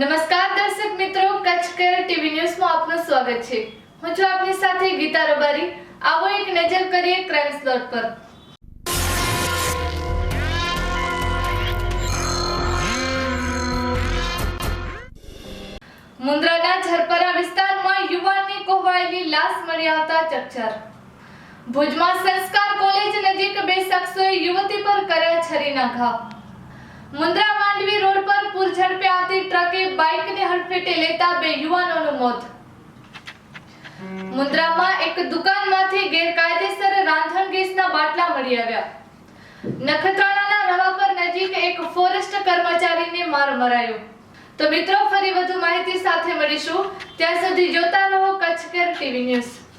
નમસ્કાર દર્શક મિત્રો, કચ્છ કેર ટીવી ન્યૂઝમાં આપનું સ્વાગત છે. હું છું આપની સાથે ગીતા રબારી. આવો એક નજર કરીએ ક્રાઇમ સ્લોટ પર. મુન્દ્રાના ઝરપરા વિસ્તારમાં યુવાનની કોહવાયેલી લાશ મળી આવતા ચકચાર. ભુજમાં સંસ્કાર કોલેજ નજીક બે શખ્સોએ યુવતી પર કર્યા છરીના ઘા. મુન્દ્રા માંડવી રોડ પર ઝડપે આવતી ટ્રકે બાઇકને હડફેટે લેતા બે યુવાનોનું મોત. મુન્દ્રામાં એક દુકાનમાંથી ગેરકાયદેસર રાંધણ ગેસના બાટલા મળી આવ્યા. નખત્રાણાના રવાપર નજીક એક ફોરેસ્ટ કર્મચારીને માર મરાયો. તો મિત્રો, ફરી વધુ માહિતી સાથે મળીશું. ત્યાં સુધી જોતા રહો કચ્છ કેર ટીવી ન્યૂઝ.